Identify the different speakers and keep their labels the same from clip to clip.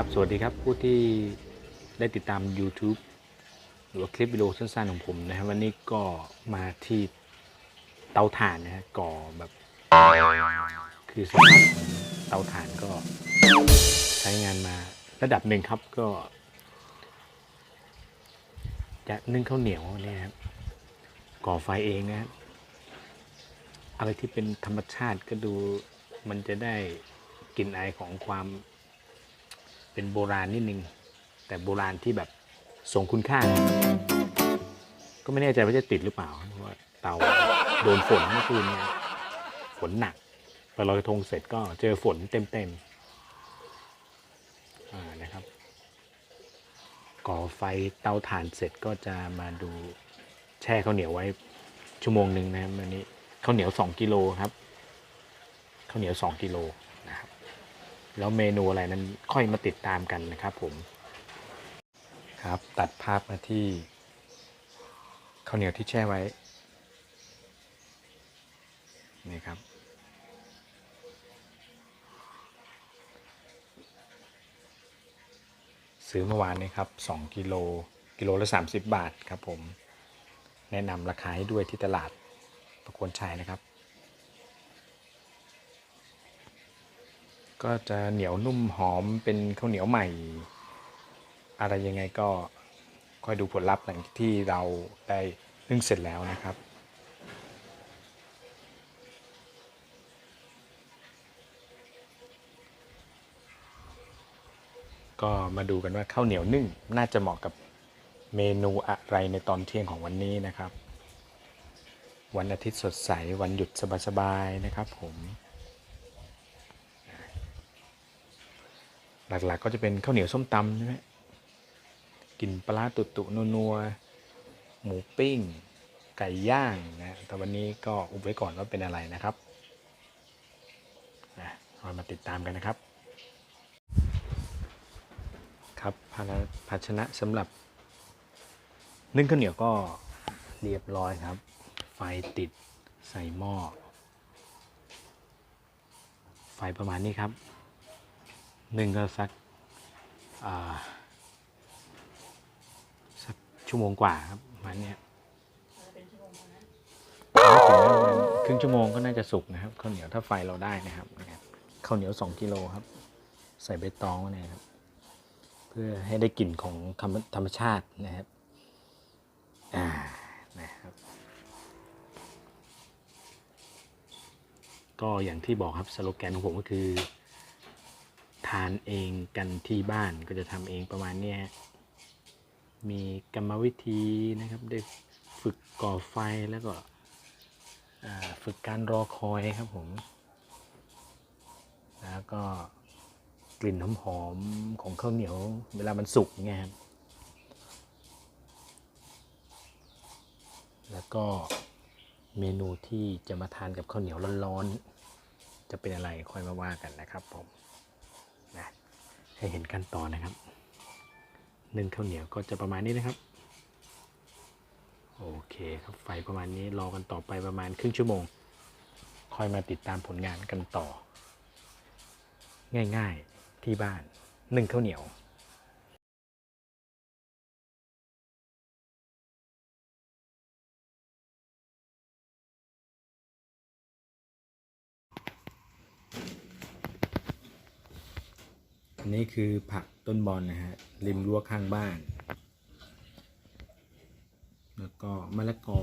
Speaker 1: ครับ สวัสดีครับผู้ที่ได้ติดตาม YouTube หรือว่าคลิปวิดีโอสั้นๆของผมนะครับวันนี้ก็มาที่เตาถ่านนะฮะก่อแบบ คือสภาพของเตาถ่านก็ใช้งานมาระดับหนึ่งครับก็ จะนึ่งข้าวเหนียวเนี่ยครับก่อไฟเองนะครับอะไรที่เป็นธรรมชาติก็ดูมันจะได้กลิ่นอายของความ เป็นโบราณนิดนึง แต่โบราณที่แบบทรงคุณค่า ก็ไม่แน่ใจว่าจะติดหรือเปล่าเพราะว่าเตาโดนฝนเมื่อคืนเนี่ยฝนหนักพอลอยกระทงเสร็จก็เจอฝนเต็มๆอ่านะครับ ก่อไฟเตาถ่านเสร็จก็จะมาดูแช่ข้าวเหนียวไว้ชั่วโมงหนึ่งนะครับวันนี้ข้าวเหนียว 2 กิโลครับข้าวเหนียว 2 กิโลนะครับ แล้วเมนูอะไรนั้นค่อยมาติดตามกันนะครับผมครับตัดภาพมาที่ข้าวเหนียวที่แช่ไว้นี่ครับ ซื้อเมื่อวานนี้ครับ2กิโลกิโลละ 30 บาทครับผม แนะนำราคาให้ด้วยที่ตลาดประโคนชัยนะครับ ก็จะเหนียวนุ่มหอมเป็นข้าวเหนียวใหม่ อะไรยังไงก็คอยดูผลลัพธ์หลังที่เราได้นึ่งเสร็จแล้วนะครับก็มาดูกันว่าข้าวเหนียวนึ่งน่าจะเหมาะกับเมนูอะไรในตอนเที่ยงของวันนี้นะครับ วันอาทิตย์สดใส วันหยุดสบายๆนะครับผม หลักๆ ก็จะเป็นข้าวเหนียวส้มตำใช่ไหมกินปลาตุตุนัวหมูปิ้ง ไก่ย่างนะแต่วันนี้ก็อุบไว้ก่อนว่าเป็นอะไรนะครับนะเรามาติดตามกันนะครับ ครับภาชนะภาชนะสำหรับนึ่งข้าวเหนียวก็เรียบร้อยครับ ไฟติดใส่หม้อ ไฟประมาณนี้ครับ นึ่งก็สักอ่าสักชั่วโมงกว่าครับประมาณเนี้ยไม่ถึงครึ่งชั่วโมงก็น่าจะสุกนะครับข้าวเหนียวถ้าไฟเราได้นะครับนะครับข้าวเหนียว2กิโลครับ ใส่ใบตองไว้เนะครับ เพื่อให้ได้กลิ่นของธรรมธรรมชาตินะครับอ่านะครับ ก็อย่างที่บอกครับสโลแกนของผมก็คือ ทานเองกันที่บ้านก็จะทำเองประมาณนี้มีกรรมวิธีนะครับ ได้ฝึกก่อไฟแล้วก็ฝึกการรอคอยครับผม แล้วก็กลิ่นหอมๆของข้าวเหนียว เวลามันสุกเงี้ยครับ แล้วก็เมนูที่จะมาทานกับข้าวเหนียวร้อนๆ จะเป็นอะไรค่อยมาว่ากันนะครับผม ให้เห็นขั้นตอนนะครับนึ่งข้าวเหนียวก็จะประมาณนี้นะครับ โอเคครับไฟประมาณนี้รอกันต่อไปประมาณครึ่งชั่วโมงค่อยมาติดตามผลงานกันต่อ ง่ายๆที่บ้านนึ่งข้าวเหนียว อันนี้คือผักต้นบอลนะฮะริมรั้วข้างบ้าน แล้วก็มะละกอ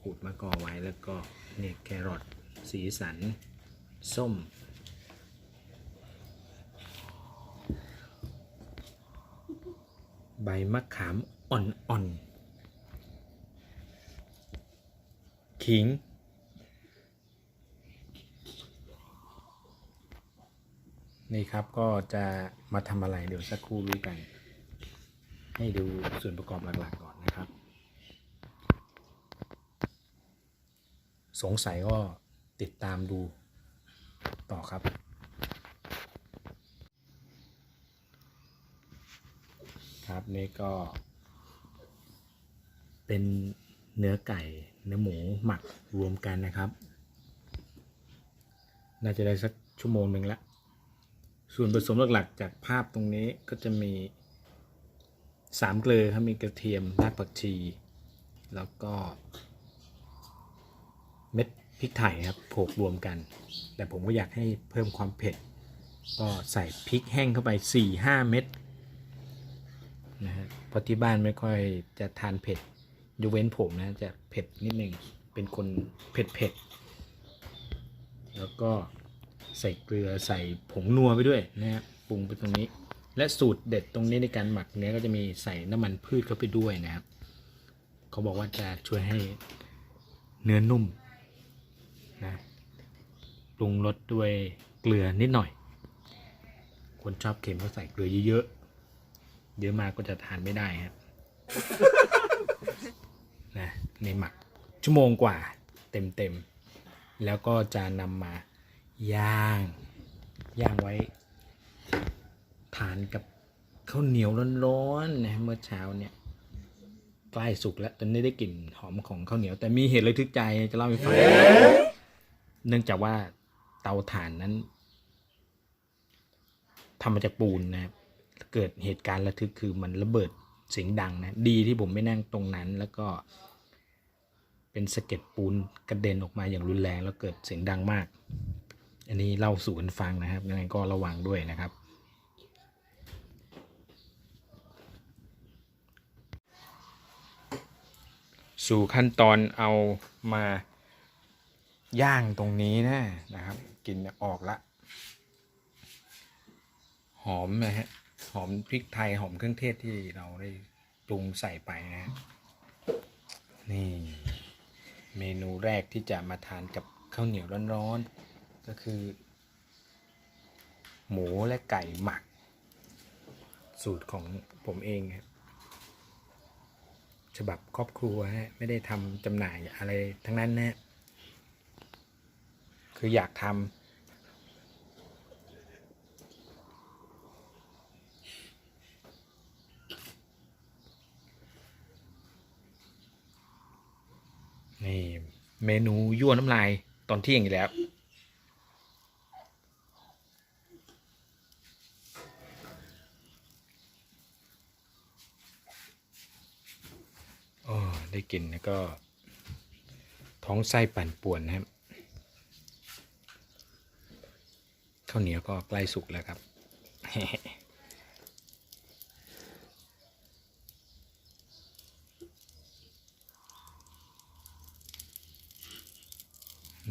Speaker 1: ขูดมะละกอไว้แล้วก็เนี่ยแครอทสีสัน ส้ม ใบมะขามอ่อนๆขิง นี่ครับก็จะมาทำอะไรเดี๋ยวสักครู่รู้กัน ให้ดูส่วนประกอบหลักๆก่อนนะครับ สงสัยก็ติดตามดูต่อครับ ครับนี่ก็ เป็นเนื้อไก่เนื้อหมูหมักรวมกันนะครับ น่าจะได้สักชั่วโมงหนึ่งละ ส่วนผสมหลักๆ จากภาพตรงนี้ก็จะมีสามเกลือครับมีกระเทียมรากผักชี แล้วก็ เม็ดพริกไทยครับโขกรวมกัน แต่ผมก็อยากให้เพิ่มความเผ็ด ก็ใส่พริกแห้งเข้าไป 4-5 เม็ดนะฮะเพราะที่บ้านไม่ค่อยจะทานเผ็ดยกเว้นผมนะจะเผ็ดนิดหนึ่งเป็นคนเผ็ดเผ็ดๆแล้วก็ ใส่เกลือใส่ผงนัวไปด้วยนะฮะปรุงไปตรงนี้ และสูตรเด็ดตรงนี้ในการหมักเนื้อก็จะมีใส่น้ำมันพืชเข้าไปด้วยนะครับ เขาบอกว่าจะช่วยให้เนื้อนุ่มนะปรุงรสด้วยเกลือนิดหน่อย คนชอบเค็มก็ใส่เกลือเยอะๆเยอะมากก็จะทานไม่ได้ครับนะในหมักชั่วโมงกว่าเต็มๆแล้วก็จะนำมา ย่าง ย่างไว้ ทานกับข้าวเหนียวร้อนๆนะเมื่อเช้าเนี่ยใกล้สุกแล้วตอนนี้ได้กลิ่นหอมของข้าวเหนียว แต่มีเหตุระทึกใจจะเล่าให้ฟังเนื่องจากว่าเตาถ่านนั้นทำมาจากปูนนะครับเกิดเหตุการณ์ระทึกคือมันระเบิดเสียงดังนะดีที่ผมไม่นั่งตรงนั้น แล้วก็เป็นสะเก็ดปูนกระเด็นออกมาอย่างรุนแรงแล้วเกิดเสียงดังมาก อันนี้เล่าสู่กันฟังนะครับยังไงก็ระวังด้วยนะครับ สู่ขั้นตอนเอามาย่างตรงนี้นะนะครับกลิ่นออกละหอมนะฮะหอมพริกไทยหอมเครื่องเทศที่เราได้ปรุงใส่ไปนะฮะนี่เมนูแรกที่จะมาทานกับข้าวเหนียวร้อนๆ ก็คือ หมูและไก่หมัก สูตรของผมเองครับฉบับครอบครัวฮะไม่ได้ทำจำหน่ายอะไรทั้งนั้นนะคืออยากทำนี่เมนูยั่วน้ำลายตอนเที่ยงอีกแล้ว โอ้ ได้กินแล้วก็ ท้องไส้ปั่นป่วนนะครับข้าวเหนียวก็ใกล้สุกแล้วครับ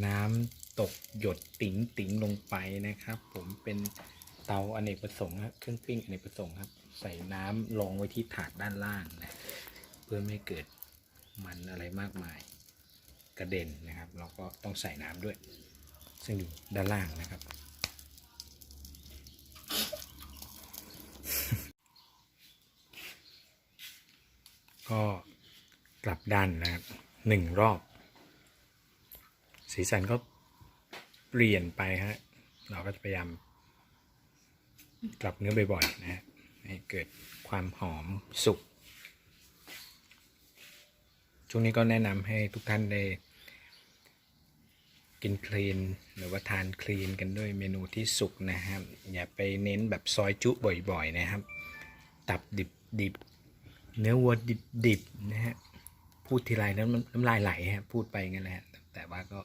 Speaker 1: น้ำตกหยดติ๋งติ๋งลงไปนะครับ ผมเป็นเตาอเนกประสงค์ครับเครื่องปิ้งอเนกประสงค์ครับ ใส่น้ำรองไว้ที่ถาดด้านล่างนะ เพื่อไม่เกิด มันอะไรมากมายกระเด็นนะครับ เราก็ต้องใส่น้ำด้วย ซึ่งอยู่ด้านล่างนะครับ ก็กลับด้านนะครับหนึ่งรอบ สีสันก็เปลี่ยนไปฮะเราก็จะพยายามกลับเนื้อบ่อยๆนะฮะให้เกิดความหอมสุก ช่วงนี้ก็แนะนำให้ทุกท่านได้กินคลีนหรือว่าทานคลีนกันด้วยเมนูที่สุกนะครับ อย่าไปเน้นแบบซอยจุบ่อยๆนะครับ ตับดิบดิบเนื้อวัวดิบดิบนะฮะพูดทีไรนั้นมันน้ำลายไหลฮะพูดไปงั้นแหละแต่ว่าก็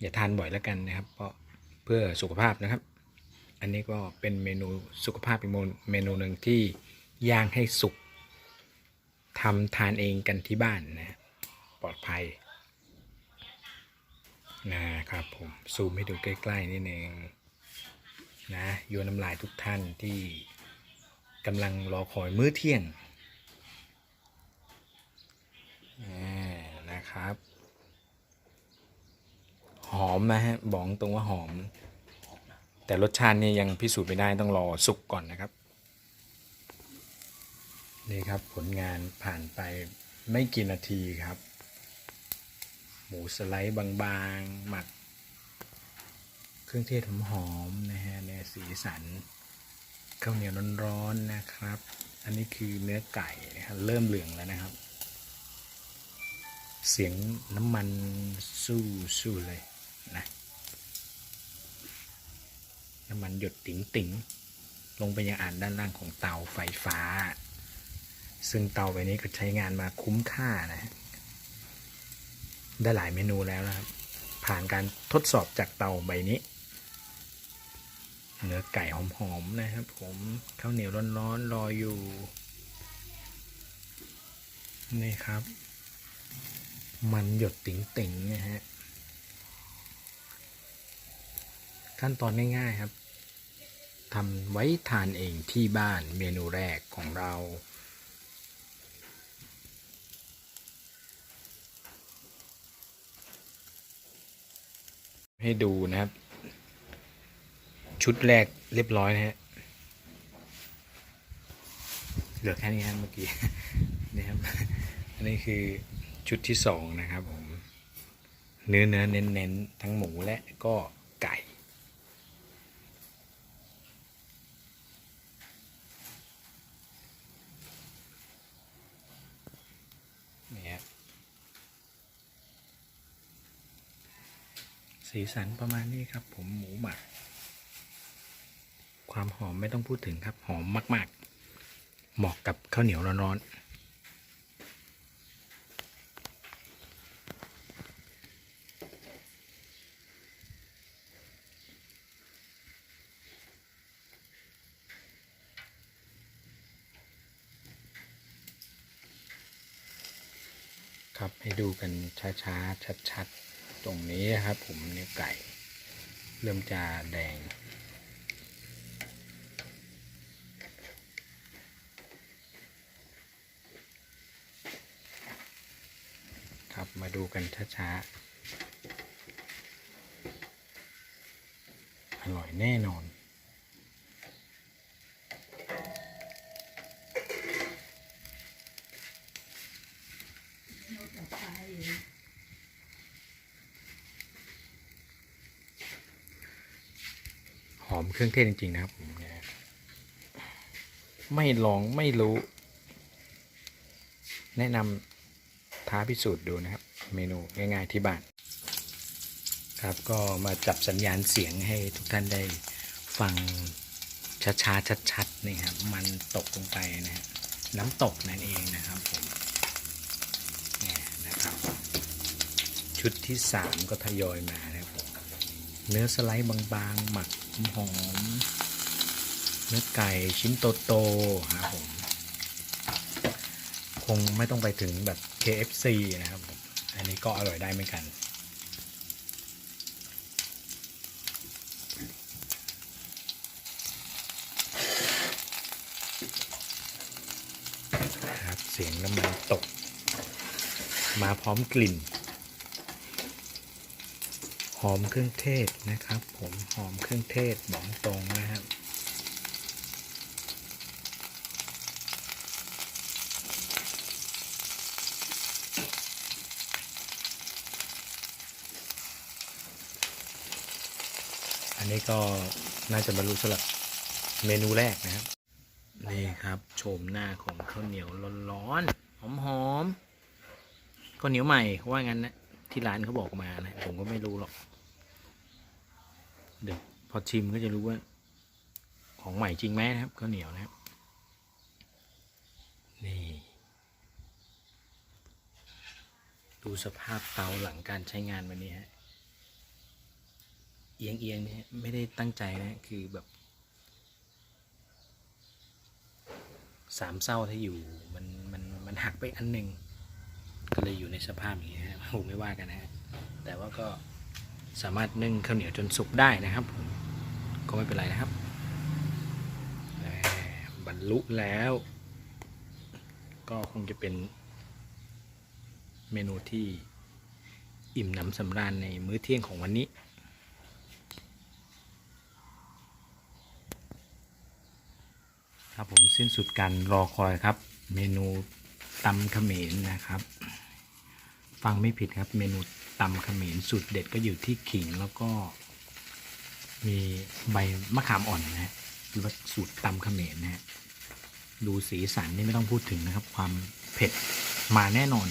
Speaker 1: อย่าทานบ่อยแล้วกันนะครับ เพราะเพื่อสุขภาพนะครับ อันนี้ก็เป็นเมนูสุขภาพอีกเมนูหนึ่งที่ย่างให้สุกทำทานเองกันที่บ้านนะ ปลอดภัยนะครับผมซูมให้ดูใกล้ๆนิดนึงนะโยนน้ำลายทุกท่านที่กำลังรอคอยมื้อเที่ยงนะครับ หอมนะฮะบอกตรงว่าหอม แต่รสชาตินี่ยังพิสูจน์ไม่ได้ต้องรอสุกก่อนนะครับ นี่ครับผลงานผ่านไปไม่กี่นาทีครับ มูสไลด์บางๆ หมัก เครื่องเทศหอมๆนะฮะเนี่ยสีสันข้าวเหนียวร้อนๆนะครับ อันนี้คือเนื้อไก่นะครับเริ่มเหลืองแล้วนะครับ เสียงน้ำมันสู้สู้เลยนะน้ำมันหยดติ๋งติ๋งๆลงไปยังอ่านด้านล่างของเตาไฟฟ้า ซึ่งเตาใบนี้ก็ใช้งานมาคุ้มค่านะฮะ ได้หลายเมนูแล้วนะครับ ผ่านการทดสอบจากเตาใบนี้ เนื้อไก่หอมๆนะครับ ผมข้าวเหนียวร้อนๆรออยู่ นี่ครับ มันหยดติ๋งๆนะฮะขั้นตอนง่ายๆครับทำไว้ทานเองที่บ้านเมนูแรกของเรา ให้ดูนะครับ ชุดแรกเรียบร้อยนะฮะเหลือแค่นี้ครับเมื่อกี้นะครับอันนี้คือชุดที่สองนะครับผมเนื้อเนื้อเน้นเน้นๆทั้งหมูและก็ไก่ นี่ครับ สีสันประมาณนี้ครับ ผมหมูหมัก ความหอมไม่ต้องพูดถึงครับหอมมาก ๆ เหมาะกับข้าวเหนียวร้อนๆครับให้ดูกันช้าๆ ชัดๆ ตรงนี้ครับผมเนื้อไก่ เริ่มจะแดง ครับมาดูกันช้าๆ อร่อยแน่นอนห อมเครื่องเทศจริงๆนะครับ ไม่ลองไม่รู้ แนะนำท้าพิสูจน์ดูนะครับ เมนูง่ายๆที่บ้าน ครับก็มาจับสัญญาณเสียงให้ทุกท่านได้ฟังช้าๆชัดๆนี่ครับมันตกลงไปนะน้ำตกนั่นเองนะครับผมนี่นะครับ ชุดที่สามก็ทยอยมานะครับผมเนื้อสไลด์บางๆ หมัก หอมเนื้อไก่ชิ้นโตๆครับผม คงไม่ต้องไปถึงแบบ KFC นะครับผมอันนี้ก็อร่อยได้เหมือนกัน ครับเสียงน้ำมันตก มาพร้อมกลิ่น อมเครื่องเทศนะครับ ผมหอมเครื่องเทศบอกตรงนะครับอันนี้ก็น่าจะบรรลุสำหรับเมนูแรกนะครับ นี่ครับโฉมหน้าของข้าวเหนียวร้อนๆหอมๆข้าวเหนียวใหม่ว่างั้นนะที่ร้านเขาบอกมานะ ผมก็ไม่รู้หรอก เดี๋ยวพอชิมก็จะรู้ว่า ของใหม่จริงไหมนะครับข้าวเหนียวนะครับ นี่ ดูสภาพเตาหลังการใช้งานวันนี้ฮะเอียงเอียงๆเนี่ยไม่ได้ตั้งใจนะคือแบบสามเศร้าที่อยู่มันมันมันหักไปอันหนึ่งก็เลยอยู่ในสภาพอย่างนี้ฮะผมไม่ว่ากันนะฮะแต่ว่าก็ สามารถนึ่งข้าวเหนียวจนสุกได้นะครับผมก็ไม่เป็นไรนะครับบรรลุแล้ว ก็คงจะเป็นเมนูที่อิ่มหนำสำราญในมื้อเที่ยงของวันนี้ครับผมสิ้นสุดการรอคอยครับ เมนูตำเขมรนะครับ ฟังไม่ผิดครับเมนู ตำขมรสูตรเด็ดก็อยู่ที่ขิงแล้วก็ มีใบมะขามอ่อนนะฮะหรือว่าสูตรตำขมรนะฮะดูสีสันนี่ไม่ต้องพูดถึงนะครับ ความเผ็ดมาแน่นอน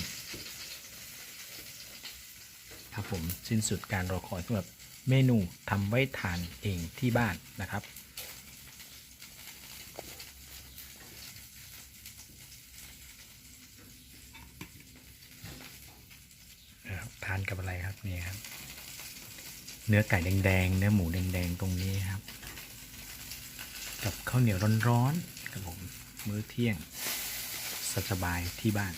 Speaker 1: ครับผมสิ้นสุดการรอคอยสำหรับเมนูทำไว้ทานเองที่บ้านนะครับ นะครับทานกับอะไรครับนี่ครับ เนื้อไก่แดงๆเนื้อหมูแดงๆตรงนี้ครับ กับข้าวเหนียวร้อนๆครับผมมื้อเที่ยงสบายที่บ้าน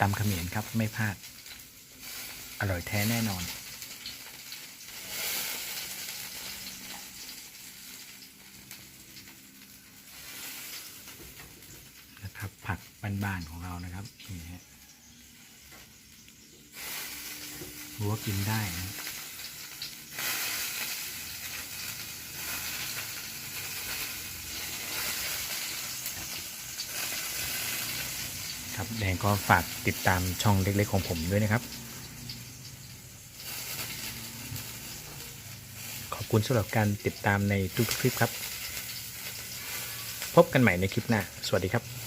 Speaker 1: ตำขมิ้นครับไม่พลาด อร่อยแท้แน่นอนนะครับผักบ้านๆของเรานะครับนี่ฮะ รู้ว่ากินได้นะครับแดงก็ฝากติดตามช่องเล็ก ๆ ของผมด้วยนะครับ ขอบคุณสำหรับการติดตามในทุกๆคลิปครับ พบกันใหม่ในคลิปหน้า สวัสดีครับ